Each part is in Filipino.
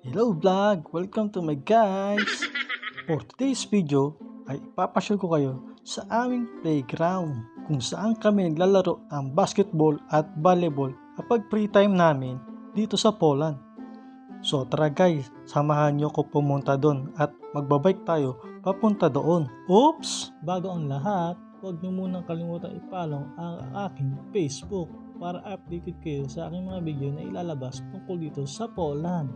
Hello vlog! Welcome to my guys! For today's video ay ipapasyal ko kayo sa aming playground kung saan kami naglalaro ng basketball at volleyball kapag free time namin dito sa Poland. So tara guys, samahan nyo ko pumunta doon at magbabike tayo papunta doon. Oops! Bago ang lahat, huwag nyo munang kalimutan i-follow ang aking Facebook para updated kayo sa aking mga video na ilalabas tungkol dito sa Poland.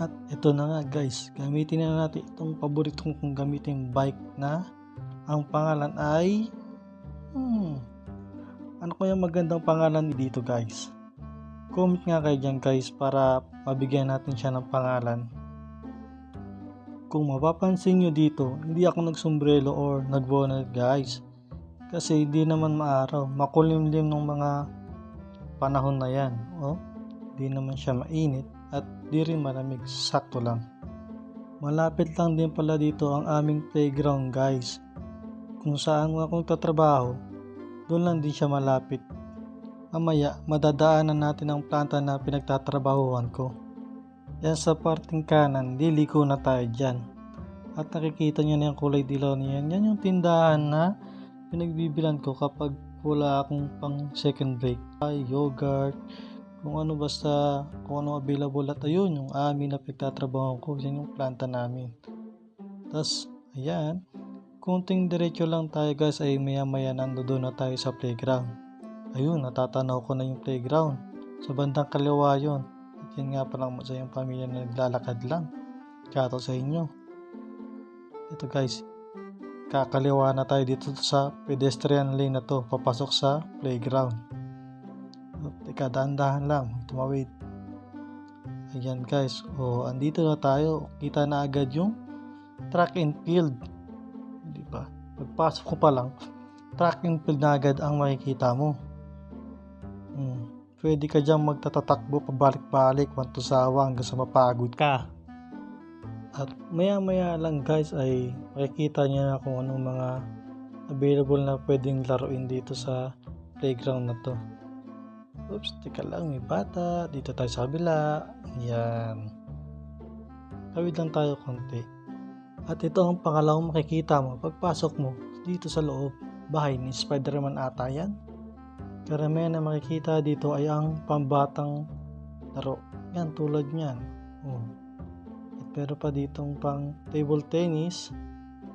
At ito na nga guys, gamitin na natin itong paborito kong gamitin bike na ang pangalan ay hmm, ano kaya magandang pangalan dito guys? Comment nga kayo dyan guys para mabigyan natin siya ng pangalan. Kung mapapansin nyo dito, hindi ako nagsombrelo or nagbonnet guys. Kasi hindi naman maaraw, makulimlim ng mga panahon na yan. Oh, di naman siya mainit at di rin malamig, sakto lang. Malapit lang din pala dito ang aming playground guys. Kung saan akong tatrabaho, doon lang din siya malapit. Mamaya, madadaanan natin ang planta na pinagtatrabahuhan ko. Yan sa parting kanan, liliko na tayo dyan. At nakikita nyo na yung kulay dilaw niyan. Yan yung tindahan na pinagbibilan ko kapag wala akong pang second break. Ay, yogurt, kung ano basta, kung ano available at ayun, yung amin na pagtatrabaho ko, yan yung planta namin. Tapos, ayan, kunting diretso lang tayo guys ay maya maya nandoon na tayo sa playground. Ayun, natatanaw ko na yung playground. Sa bandang kaliwa yun. At yun nga palang masayang pamilya na naglalakad lang. Kato sa inyo. Ito guys, kakaliwa na tayo dito sa pedestrian lane na to, papasok sa playground. Oh, Teka, dahan-dahan lang, tumawid. Ayan guys, oh, andito na tayo. Kita na agad yung track and field. Di ba? Pagpasok ko pa lang, track and field na agad ang makikita mo. Hmm. Pwede ka dyan magtatatakbo pabalik-balik, wantusawa hanggang sa mapagod ka. At maya-maya lang guys ay makikita niya na kung anong mga available na pwedeng laruin dito sa playground na to. Oops, teka lang, may bata. Dito tayo sa kabila. Yan. Tawid lang tayo konti. At ito ang pangalawang makikita mo pagpasok mo dito sa loob. Bahay ni Spider-Man ata yan. Karamihan na makikita dito ay ang pambatang laro. Yan, tulad niyan. Oh. Pero pa ditong pang table tennis.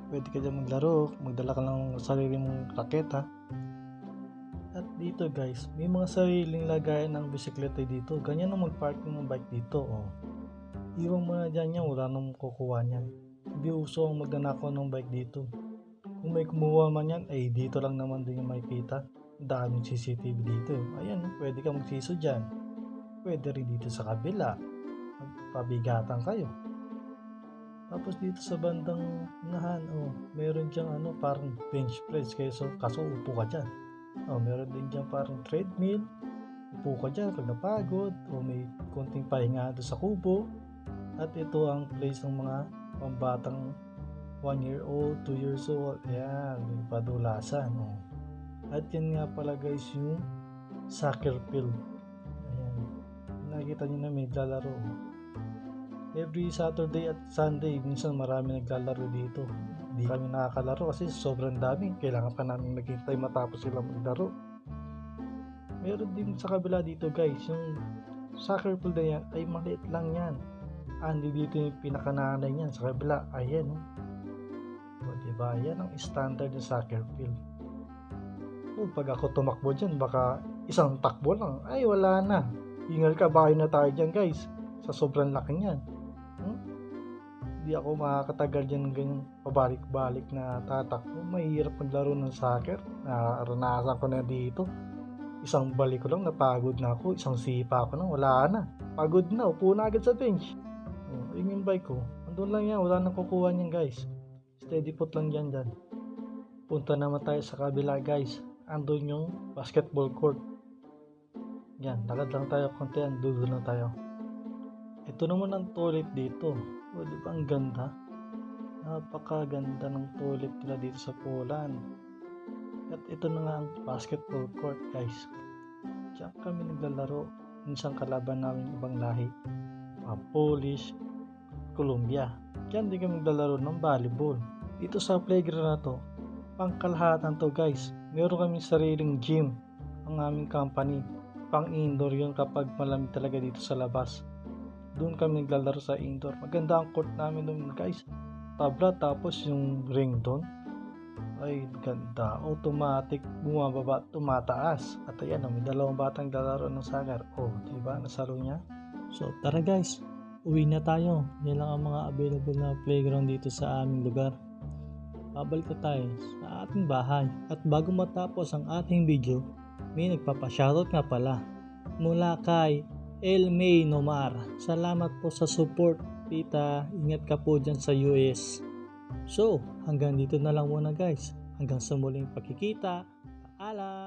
Pwede ka dyan maglaro. Magdala ka ng sarili mong raketa. At dito guys, may mga sariling lagayan ng bisikleta dito. Ganyan ang mag-parking ng bike dito. Oh. Iwan mo na dyan yan, wala nang kukuha niyan. Hindi uso ang magnanakaw ng bike dito. Kung may kumuha man yan, ay dito lang naman din yung makikita. Daming CCTV dito. Ayan, pwede ka magsiso dyan. Pwede rin dito sa kabila. Magpabigatan kayo. Tapos dito sa bandang unahan, oh, meron diyang ano, parang bench press. Kaya so, kaso upo ka dyan. Oh, meron din dyan parang treadmill. Upo ka dyan pag napagod. O may konting pahinga doon sa kubo. At ito ang place ng mga pambatang 1 year old, 2 years old. Ayan, may padulasan. Oh. At yan nga pala guys yung soccer field. Ayan. Nakikita nyo na may naglalaro. Every Saturday at Sunday, minsan marami naglalaro dito. Hindi kami nakakalaro kasi sobrang dami. Kailangan pa namin maghintay matapos sila maglaro. Meron din sa kabila dito guys, yung soccer field na yan ay maliit lang yan. Andi dito yung pinakananay niyan sa kabila. Ayan. Oh. O, diba? Yan ang standard ng soccer field. O, pag ako tumakbo dyan, baka isang takbo lang. Ay, wala na. Ingal ka, bahay na tayo dyan guys. Sa sobrang laki niyan. Hmm? Hindi ako makakatagal dyan ng ganyan pabalik-balik na tatakbo. Mahirap maglaro ng soccer. Naranasan ko na dito. Isang balik ko lang, napagod na ako. Isang sipa ko lang, wala na. Pagod na, upo na agad sa bench. Oh, yun yung bike ko. Andun lang yan, wala nang kukuha niyan guys. Steady put lang yan dyan. Punta naman tayo sa kabila guys. Andun yung basketball court. Yan, lakad lang tayo konti, andun lang tayo. Ito naman ang toilet dito. O, di ba ang ganda? Napakaganda ng toilet nila dito sa Poland. At ito na nga ang basketball court guys. Diyan kami naglalaro. minsan kalaban namin ibang lahi. Mga Polish, Colombia. Kaya hindi kami naglalaro ng volleyball. Dito sa playground na to, pangkalahatan to guys. Meron kami sariling gym ang aming company. Pang indoor yun kapag malamig talaga dito sa labas. Doon kami naglalaro sa indoor. Maganda ang court namin doon guys. Tabla tapos yung ring doon. Ay ganda. Automatic bumababa, tumataas. At ayan, may dalawang batang lalaro ng soccer. Oh, di ba? Nasaro niya. So tara guys, uwi na tayo. Yan lang ang mga available na playground dito sa aming lugar. Babalik na tayo sa ating bahay. At bago matapos ang ating video, may nagpapashoutout nga pala. Mula kay El May Nomar. Salamat po sa support, tita. Ingat ka po dyan sa US. So, hanggang dito na lang muna guys. Hanggang sa muling pagkikita. Paalam!